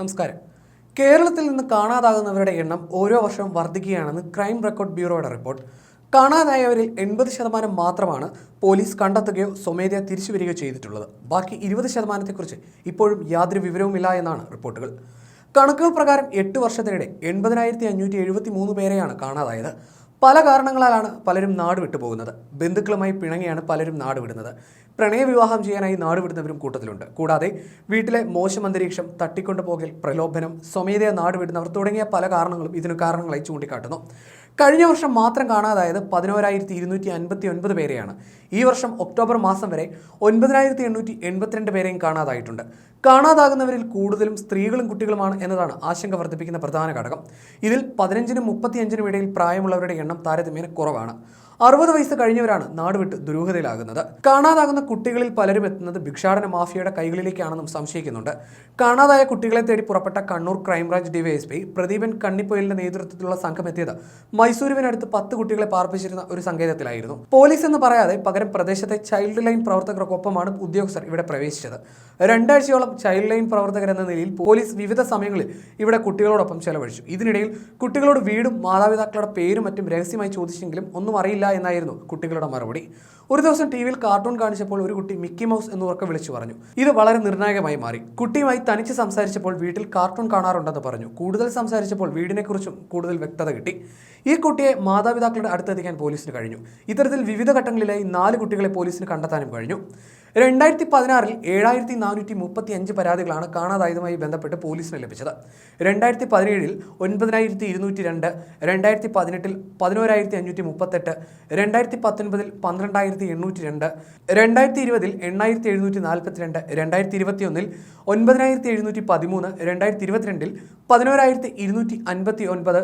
നമസ്കാരം. കേരളത്തിൽ നിന്ന് കാണാതാകുന്നവരുടെ എണ്ണം ഓരോ വർഷവും വർദ്ധിക്കുകയാണെന്ന് ക്രൈം റെക്കോർഡ് ബ്യൂറോയുടെ റിപ്പോർട്ട് കാണാതായവരിൽ എൺപത് ശതമാനം മാത്രമാണ് പോലീസ് കണ്ടെത്തുകയോ സ്വമേധയാ തിരിച്ചു വരികയോ ചെയ്തിട്ടുള്ളത്. ബാക്കി ഇരുപത് ശതമാനത്തെക്കുറിച്ച് ഇപ്പോഴും യാതൊരു വിവരവുമില്ല എന്നാണ് റിപ്പോർട്ടുകൾ കണക്കുകൾ പ്രകാരം എട്ട് വർഷത്തിനിടെ എൺപതിനായിരത്തി അഞ്ഞൂറ്റി എഴുപത്തി മൂന്ന് പേരെയാണ് കാണാതായത്. പല കാരണങ്ങളാലാണ് പലരും നാട് വിട്ടുപോകുന്നത്. ബന്ധുക്കളുമായി പിണങ്ങിയാണ് പലരും നാട് വിടുന്നത്. പ്രണയവിവാഹം ചെയ്യാനായി നാടുവിടുന്നവരും കൂട്ടത്തിലുണ്ട്. കൂടാതെ വീട്ടിലെ മോശം അന്തരീക്ഷം തട്ടിക്കൊണ്ടുപോകൽ പ്രലോഭനം സ്വമേധയാ നാടുവിടുന്നവർ തുടങ്ങിയ പല കാരണങ്ങളും ഇതിന് കാരണങ്ങളായി ചൂണ്ടിക്കാട്ടുന്നു. കഴിഞ്ഞ വർഷം മാത്രം കാണാതായത് പതിനോരായിരത്തി ഇരുന്നൂറ്റി അൻപത്തി ഒൻപത് പേരെയാണ്. ഈ വർഷം ഒക്ടോബർ മാസം വരെ ഒൻപതിനായിരത്തി എണ്ണൂറ്റി എൺപത്തിരണ്ട് പേരെയും കാണാതായിട്ടുണ്ട്. കാണാതാകുന്നവരിൽ കൂടുതലും സ്ത്രീകളും കുട്ടികളുമാണ് എന്നതാണ് ആശങ്ക വർദ്ധിപ്പിക്കുന്ന പ്രധാന ഘടകം. ഇതിൽ പതിനഞ്ചിനും മുപ്പത്തിയഞ്ചിനും ഇടയിൽ പ്രായമുള്ളവരുടെ എണ്ണം താരതമ്യേന കുറവാണ്. അറുപത് വയസ്സ് കഴിഞ്ഞവരാണ് നാടുവിട്ട് ദുരൂഹതയിലാകുന്നത്. കാണാതാകുന്ന കുട്ടികളിൽ പലരും എത്തുന്നത് ഭിക്ഷാടന മാഫിയയുടെ കൈകളിലേക്കാണെന്നും സംശയിക്കുന്നുണ്ട്. കാണാതായ കുട്ടികളെ തേടി പുറപ്പെട്ട Kannur crime branch DYSP Pradeepan കണ്ണിപ്പൊയിലിന്റെ നേതൃത്വത്തിലുള്ള സംഘം എത്തിയത് മൈസൂരുവിനടുത്ത് പത്ത് കുട്ടികളെ പാർപ്പിച്ചിരുന്ന ഒരു സങ്കേതത്തിലായിരുന്നു. പോലീസ് എന്ന് പറയാതെ പകരം പ്രദേശത്തെ ചൈൽഡ് ലൈൻ പ്രവർത്തകർക്കൊപ്പമാണ് ഉദ്യോഗസ്ഥർ ഇവിടെ പ്രവേശിച്ചത്. രണ്ടാഴ്ചയോളം ചൈൽഡ് ലൈൻ പ്രവർത്തകർ എന്ന നിലയിൽ പോലീസ് വിവിധ സമയങ്ങളിൽ ഇവിടെ കുട്ടികളോടൊപ്പം ചെലവഴിച്ചു. ഇതിനിടയിൽ കുട്ടികളോട് വീടും മാതാപിതാക്കളുടെ പേരും മറ്റും രഹസ്യമായി ചോദിച്ചെങ്കിലും ഒന്നും അറിയില്ല എന്നായിരുന്നു കുട്ടികളുടെ മറുപടി. ഒരു ദിവസം ടി വിയിൽ കാർട്ടൂൺ കാണിച്ചപ്പോൾ ഒരു കുട്ടി മിക്കി മൗസ് എന്ന് ഉറക്കെ വിളിച്ചു പറഞ്ഞു. ഇത് വളരെ നിർണായകമായി മാറി. കുട്ടിയുമായി തനിച്ച് സംസാരിച്ചപ്പോൾ വീട്ടിൽ കാർട്ടൂൺ കാണാറുണ്ടെന്ന് പറഞ്ഞു. കൂടുതൽ സംസാരിച്ചപ്പോൾ വീടിനെക്കുറിച്ചും കൂടുതൽ വ്യക്തത കിട്ടി. ഈ കുട്ടിയെ മാതാപിതാക്കളുടെ അടുത്തെത്തിക്കാൻ പോലീസിന് കഴിഞ്ഞു. ഇത്തരത്തിൽ വിവിധ ഘട്ടങ്ങളിലായി നാല് കുട്ടികളെ പോലീസിന് കണ്ടെത്താനും കഴിഞ്ഞു. രണ്ടായിരത്തി പതിനാറിൽ ഏഴായിരത്തി നാനൂറ്റി മുപ്പത്തി അഞ്ച് പരാതികളാണ് കാണാതായതുമായി ബന്ധപ്പെട്ട് പോലീസിന് ലഭിച്ചത്. രണ്ടായിരത്തി പതിനേഴിൽ ഒൻപതിനായിരത്തി ഇരുന്നൂറ്റി രണ്ട് രണ്ടായിരത്തി പതിനെട്ടിൽ പതിനോരായിരത്തി അഞ്ഞൂറ്റി മുപ്പത്തെട്ട് രണ്ടായിരത്തി പത്തൊൻപതിൽ പന്ത്രണ്ടായിരത്തി എണ്ണൂറ്റി രണ്ട് രണ്ടായിരത്തി ഇരുപതിൽ എണ്ണായിരത്തി എഴുന്നൂറ്റി നാൽപ്പത്തിരണ്ട് രണ്ടായിരത്തി ഇരുപത്തിയൊന്നിൽ ഒൻപതിനായിരത്തി എഴുന്നൂറ്റി പതിമൂന്ന് രണ്ടായിരത്തി ഇരുപത്തിരണ്ടിൽ പതിനോരായിരത്തി ഇരുന്നൂറ്റി അൻപത്തി ഒൻപത്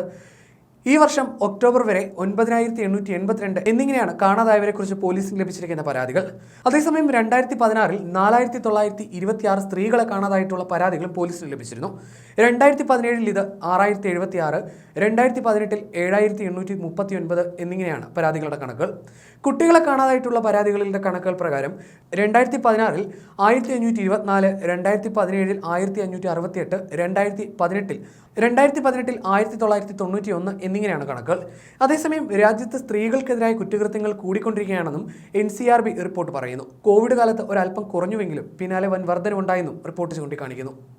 ഈ വർഷം ഒക്ടോബർ വരെ ഒൻപതിനായിരത്തി എണ്ണൂറ്റി എൺപത്തിരണ്ട് എന്നിങ്ങനെയാണ് കാണാതായവരെ കുറിച്ച് പോലീസിന് ലഭിച്ചിരിക്കുന്ന പരാതികൾ. അതേസമയം രണ്ടായിരത്തി പതിനാറിൽ നാലായിരത്തി തൊള്ളായിരത്തി ഇരുപത്തിയാറ് സ്ത്രീകളെ കാണാതായിട്ടുള്ള പരാതികളും പോലീസിന് ലഭിച്ചിരുന്നു. രണ്ടായിരത്തി പതിനേഴിൽ ഇത് ആറായിരത്തി എഴുപത്തി ആറ് രണ്ടായിരത്തി പതിനെട്ടിൽ ഏഴായിരത്തി എണ്ണൂറ്റി മുപ്പത്തി ഒൻപത് എന്നിങ്ങനെയാണ് പരാതികളുടെ കണക്കുകൾ. കുട്ടികളെ കാണാതായിട്ടുള്ള പരാതികളുടെ കണക്കുകൾ പ്രകാരം രണ്ടായിരത്തി പതിനാറിൽ ആയിരത്തി അഞ്ഞൂറ്റി ഇരുപത്തിനാല് രണ്ടായിരത്തി പതിനേഴിൽ ആയിരത്തി അഞ്ഞൂറ്റി അറുപത്തിയെട്ട് രണ്ടായിരത്തി പതിനെട്ടിൽ രണ്ടായിരത്തി പതിനെട്ടിൽ ആയിരത്തി തൊള്ളായിരത്തി തൊണ്ണൂറ്റി ഒന്ന് എന്നിങ്ങനെയാണ് കണക്കുകൾ. അതേസമയം രാജ്യത്ത് സ്ത്രീകൾക്കെതിരായ കുറ്റകൃത്യങ്ങൾ കൂടിക്കൊണ്ടിരിക്കുകയാണെന്നും N C R B report പറയുന്നു. കോവിഡ് കാലത്ത് ഒരല്പം കുറഞ്ഞുവെങ്കിലും പിന്നാലെ വൻ വർധനവുണ്ടായെന്നും റിപ്പോർട്ട് ചൂണ്ടിക്കാണിക്കുന്നു.